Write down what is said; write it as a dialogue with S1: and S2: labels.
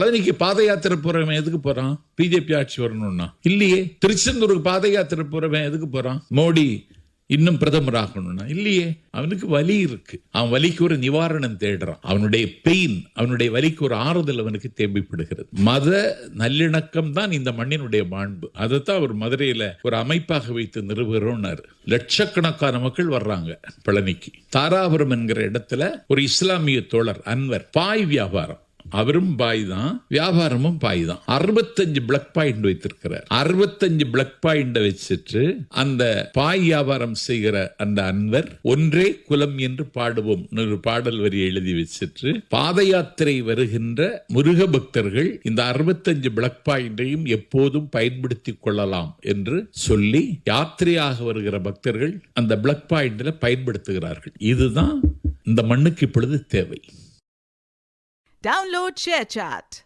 S1: பழனிக்கு பாத யாத்திரை போறவன் எதுக்கு போறான்? பிஜேபி ஆட்சி வரணும்னா. இல்லையே. திருச்செந்தூருக்கு பாத யாத்திரை போறவன் எதுக்கு போறான்? மோடி இன்னும் பிரதமர் ஆகணும்னா. இல்லையே. அவனுக்கு வலி இருக்கு. அவன் வலிக்கு ஒரு நிவாரணம் தேடுறான். அவனுடைய பெயின் அவனுடைய வலிக்கு ஒரு ஆறுதல் அவனுக்கு தேவைப்படுகிறது. மத நல்லிணக்கம் தான் இந்த மண்ணினுடைய மாண்பு. அதைத்தான் அவர் மதுரையில ஒரு அமைப்பாக வைத்து நிறுவுகிறோம்னாரு. லட்சக்கணக்கான மக்கள் வர்றாங்க பழனிக்கு. தாராபுரம் என்கிற இடத்துல ஒரு இஸ்லாமிய தோழர் அன்வர் பாய் வியாபாரம். அவரும் பாய் தான் வியாபாரமும் பாய் தான் அறுபத்தஞ்சு பிளக் பாயிண்ட் வைத்திருக்கிறார். அறுபத்தஞ்சு பிளக் பாயிண்ட் வச்சுட்டு அந்த பாய் வியாபாரம் செய்கிற அந்த அன்வர் ஒன்றே குலம் என்று பாடுவோம் ஒரு பாடல் வரி எழுதி வச்சிட்டு பாத யாத்திரை வருகின்ற முருக பக்தர்கள் இந்த அறுபத்தஞ்சு பிளக் பாயிண்டையும் எப்போதும் பயன்படுத்திக் கொள்ளலாம் என்று சொல்லி யாத்திரையாக வருகிற பக்தர்கள் அந்த பிளக் பாயிண்ட்ல பயன்படுத்துகிறார்கள். இதுதான் இந்த மண்ணுக்கு இப்பொழுது தேவை.
S2: Download ShareChat.